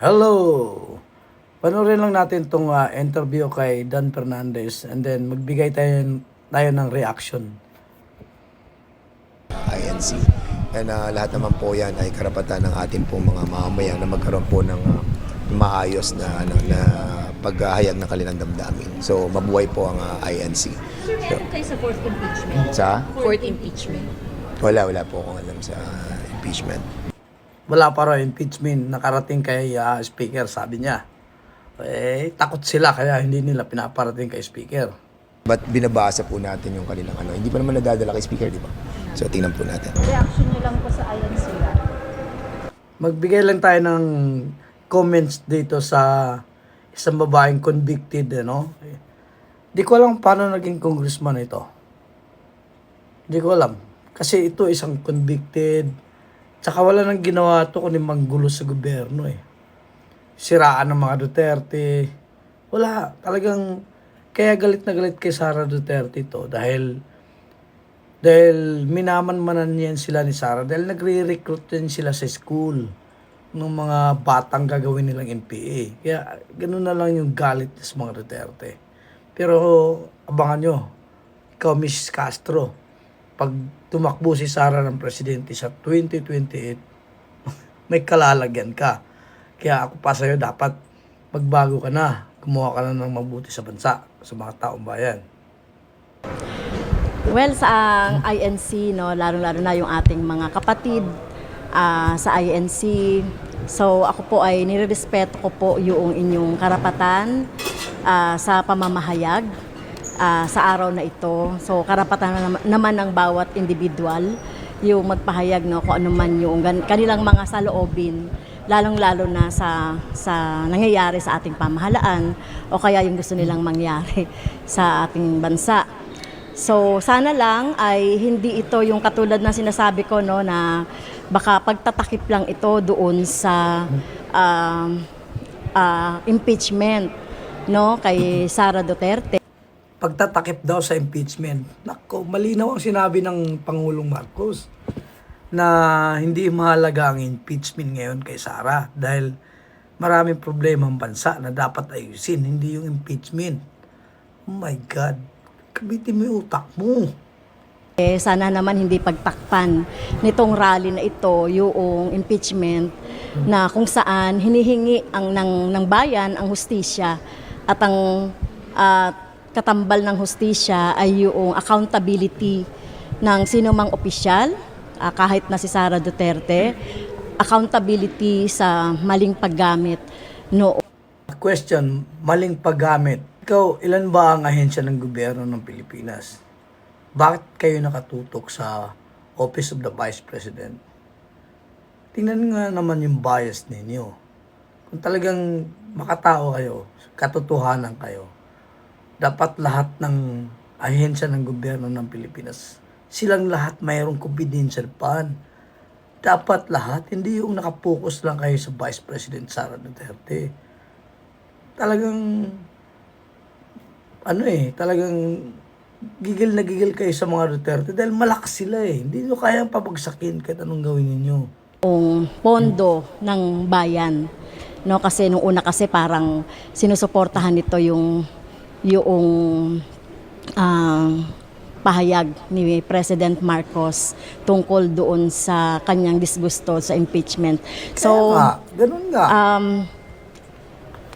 Hello! Panoorin lang natin itong interview kay Dan Fernandez and then magbigay tayo, tayo ng reaction. INC. And ah, lahat naman po yan ay karapatan ng ating pong mga mamamayan na magkaroon po ng ah, maayos na, ano, na paghahayag ng kanilang damdamin. So mabuhay po ang ah, INC. Sir, meron kayo sa fourth impeachment? Sa? Fourth impeachment. Wala, wala po akong alam sa impeachment. Wala pa raw impeachment nakarating kay ah, speaker, sabi niya. Eh, takot sila kaya hindi nila pinaparating kay speaker. But binabasa po natin yung kanilang ano. Hindi pa naman nadadala kay speaker, di ba? So tingnan po natin. Reaction niyo lang po sa INC lang. Magbigay lang tayo ng comments dito sa isang babaeng convicted, ano? Di ko alam paano naging congressman ito. Di ko alam. Kasi ito isang convicted. Tsaka wala nang ginawa to kundi manggulo sa gobyerno eh. Siraan ng mga Duterte. Wala. Talagang kaya galit na galit kay Sara Duterte ito dahil dahil minamanmanan niyan sila ni Sara dahil nagre-recruit din sila sa school ng mga batang gagawin nilang NPA. Kaya ganun na lang yung galit sa mga Duterte. Pero abangan nyo, ikaw Miss Castro, pag tumakbo si Sara ng presidente sa 2028, may kalalagyan ka. Kaya ako pa sa'yo dapat magbago ka na. Gumawa ka na ng mabuti sa bansa, sa mga taong bayan. Well, sa ang INC, no, lalo-lalo na yung ating mga kapatid ah, sa INC. So, ako po ay nirerespeto ko po yung inyong karapatan ah, sa pamamahayag ah, sa araw na ito. So, karapatan na naman, ng bawat individual yung magpahayag no, kung ano man yung kanilang mga saloobin lalong-lalo na sa sa nangyayari sa ating pamahalaan o kaya yung gusto nilang mangyari sa ating bansa. So sana lang ay hindi ito yung katulad na sinasabi ko no na baka pagtatakip lang ito doon sa um, ah, impeachment no kay Sara Duterte. Pagtatakip daw sa impeachment. Nako, malinaw ang sinabi ng Pangulong Marcos na hindi mahalaga ang impeachment ngayon kay Sara dahil maraming problema ang bansa na dapat ayusin, hindi yung impeachment. Oh my God, kabitin mo yung utak mo. Eh, sana naman hindi pagtakpan nitong rally na ito yung impeachment na kung saan hinihingi ang ng, ng bayan ang hustisya at ang ah, katambal ng hustisya ay yung accountability ng sino mang opisyal ah, kahit na si Sara Duterte accountability sa maling paggamit no Question, maling paggamit. Ikaw, ilan ba ang ahensya ng gobyerno ng Pilipinas? Bakit kayo nakatutok sa Office of the Vice President? Tingnan nga naman yung bias ninyo. Kung talagang makatao kayo, katotohanan kayo, dapat lahat ng ahensya ng gobyerno ng Pilipinas, silang lahat mayroong confidential fund. Dapat lahat, hindi yung nakapokus lang kayo sa Vice President Sara Duterte talagang ano eh, talagang gigil na gigil kayo sa mga Duterte dahil malakas sila eh. Hindi nyo kayang pabagsakin kahit anong gawin ninyo. yung pondo ng bayan. No kasi nung una kasi parang sinusuportahan nito yung yung ah, pahayag ni President Marcos tungkol doon sa kanyang disgusto sa impeachment. So Kaya nga, ganun nga. um,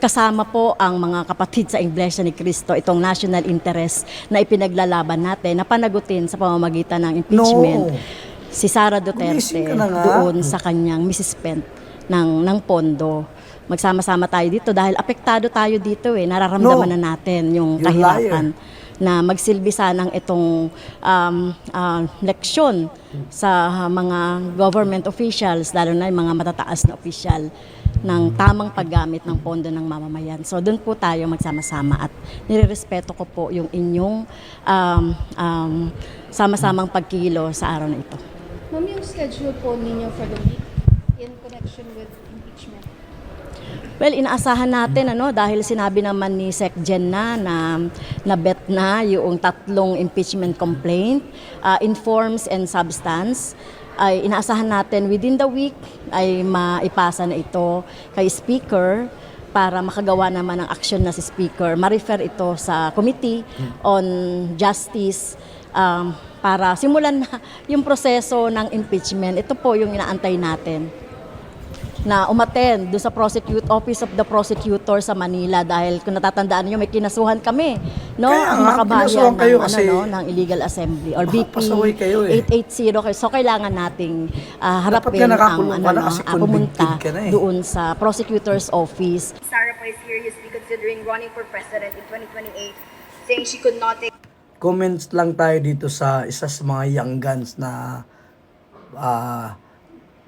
kasama po ang mga kapatid sa Iglesia ni Cristo itong national interest na ipinaglalaban natin na panagutin sa pamamagitan ng impeachment No. si Sara Duterte doon sa kanyang misspent ng ng pondo. Magsama-sama tayo dito dahil apektado tayo dito eh. Nararamdaman No. na natin yung You're kahirapan na magsilbi sanang itong um, ah, leksyon sa mga government officials, lalo na yung mga matataas na opisyal ng tamang paggamit ng pondo ng mamamayan. So doon po tayo magsama-sama at nirerespeto ko po yung inyong um, um, sama-samang pagkilo sa araw na ito. Ma'am, yung schedule po ninyo for the week in connection with. Well, inaasahan natin ano dahil sinabi naman ni Sec Jen na na nabet na yung tatlong impeachment complaint, uh, in forms and substance. ay inaasahan natin within the week ay maipasa na ito kay Speaker para makagawa naman ng action na si Speaker. Ma-refer ito sa Committee on Justice um, para simulan na yung proseso ng impeachment. Ito po yung inaantay natin na umattend doon sa prosecute office of the prosecutor sa Manila dahil kung natatandaan niyo may kinasuhan kami no Kaya ang makabayan ng, kayo ano, kasi no, ng illegal assembly or BP kayo eh. 880 kayo. so kailangan nating ah, harapin ka ang ano, na no, kasi ah, pumunta ka na eh. doon sa prosecutor's office Sarah po is seriously considering running for president in 2028, saying she could not take comments lang tayo dito sa isa sa mga young guns na ah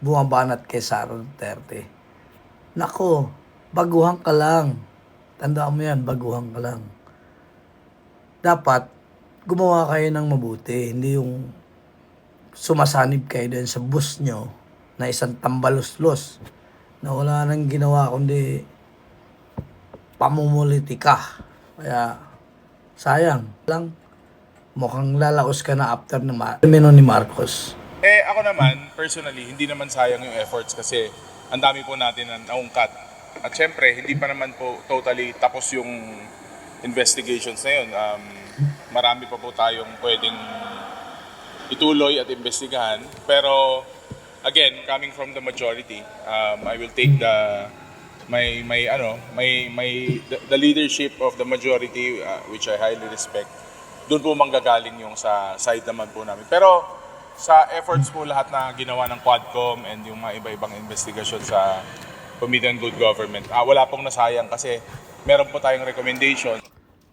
bumabanat kay Sara Duterte. Nako, baguhan ka lang. Tandaan mo yan, baguhan ka lang. Dapat, gumawa kayo ng mabuti. Hindi yung sumasanib kayo din sa bus nyo na isang tambalos-los na wala nang ginawa kundi pamumulitika. Kaya, sayang lang. Mukhang lalaos ka na after Mar- termino ni Marcos. Eh ako naman, personally, hindi naman sayang yung efforts kasi ang dami po natin na naungkat. At syempre, hindi pa naman po totally tapos yung investigations na yun. Um, marami pa po tayong pwedeng ituloy at investigahan. Pero again, coming from the majority, um, I will take the my my ano, my my the, the leadership of the majority uh, which I highly respect. Doon po manggagaling yung sa side naman po namin. Pero sa efforts po lahat na ginawa ng Quadcom and yung mga iba-ibang investigasyon sa Committee on Good Government, ah, wala pong nasayang kasi meron po tayong recommendation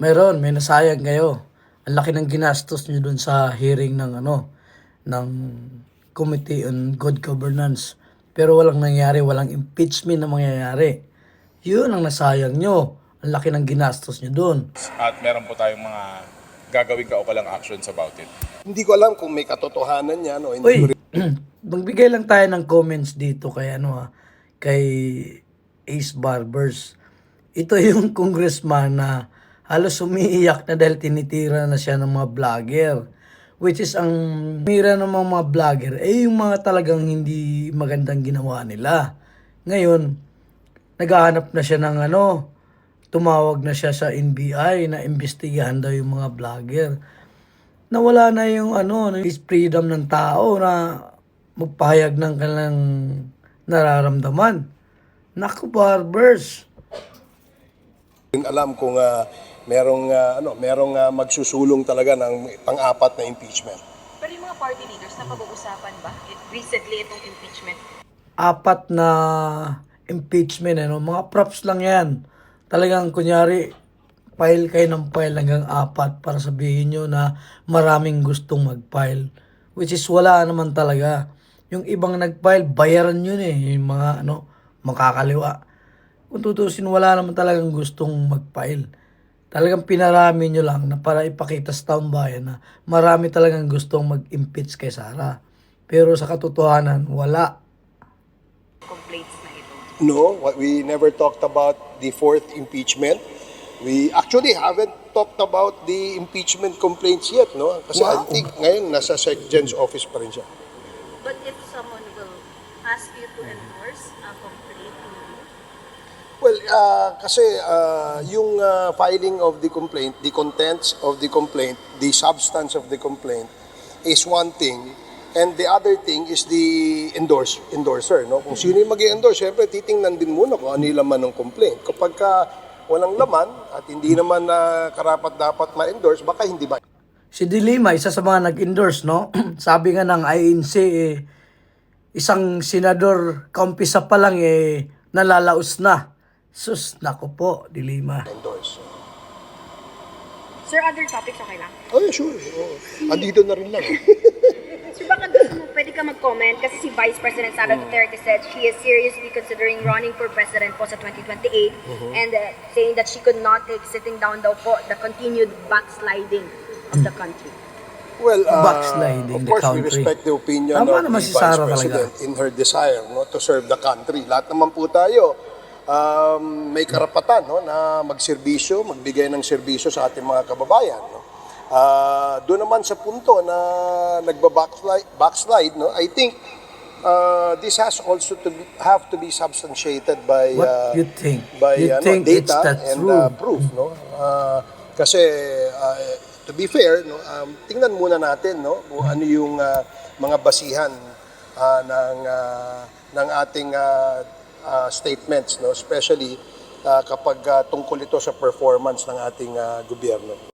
Meron, may nasayang kayo. Ang laki ng ginastos nyo dun sa hearing ng ano, ng Committee on Good Governance. Pero walang nangyari, walang impeachment na mangyayari. Yun ang nasayang nyo. Ang laki ng ginastos nyo dun. at meron po tayong mga gagawing kaukalang actions about it. Hindi ko alam kung may katotohanan yan o hindi Uy, ko rin magbigay lang tayo ng comments dito kay ano ha, kay Ace Barbers. Ito yung congressman na halos umiiyak na dahil tinitira na siya ng mga vlogger. Which is ang mira ng mga, mga vlogger, eh yung mga talagang hindi magandang ginawa nila. Ngayon, naghahanap na siya ng ano, tumawag na siya sa NBI na imbestigahan daw yung mga vlogger nawala na yung ano, is freedom ng tao na magpahayag ng kanilang nararamdaman. Naku, barbers. alam kung ah, merong ah, ano, merong ah, magsusulong talaga ng pang-apat na impeachment. Pero yung mga party leaders, napag-uusapan ba recently itong impeachment? Apat na impeachment, ano, mga props lang yan. Talagang, kunyari, file kayo ng file hanggang apat para sabihin nyo na maraming gustong mag-file. Which is wala naman talaga. Yung ibang nag-file, bayaran yun eh. Yung mga ano, makakaliwa. Kung tutusin, wala naman talagang gustong mag-file. Talagang pinarami nyo lang na para ipakita sa taong bayan na marami talagang gustong mag-impeach kay Sara. Pero sa katotohanan, wala. Complaints na ito. No, what- we never talked about the fourth impeachment. We actually haven't talked about the impeachment complaints yet, no? Kasi I think ngayon nasa Sec Gen's office pa rin siya. But if someone will ask you to endorse a complaint, Well, uh, kasi uh, yung uh, filing of the complaint, the contents of the complaint, the substance of the complaint is one thing. And the other thing is the endorse, endorser. No? Kung sino yung mag endorse syempre titingnan din muna kung ano yung laman ng complaint. Kapag ka walang laman at hindi naman na karapat dapat ma-endorse, baka hindi ba Si Dilima, isa sa mga nag-endorse, no? Sabi nga ng INC, eh, isang senador, kaumpisa pa lang, eh, nalalaos na. Sus, nako po, Dilima. endorse. Sir, other topics okay lang? Oh, yeah, sure. Oh. Andito na rin lang. Sir, baka mo, pwede ka mag-comment kasi si Vice President Sara Duterte said she is seriously considering running for president po sa 2028 and uh, saying that she could not take sitting down daw po the continued backsliding of the country. Well, uh, Backsliding of the course, we country. respect the opinion Tama of naman the si Vice Sara President talaga. in her desire no, to serve the country. Lahat naman po tayo um, may karapatan no, na magserbisyo, magbigay ng serbisyo sa ating mga kababayan. No? Ah, doon naman sa punto na nagba-backslide, backslide, no? I think uh, this has also to be, have to be substantiated by What uh, you think? by You ano, think data the and uh, proof, no? Uh, kasi uh, to be fair, no, um, tingnan muna natin, no, kung ano yung uh, mga basihan uh, ng uh, ng ating uh, uh, statements, no, especially uh, kapag uh, tungkol ito sa performance ng ating uh, gobyerno.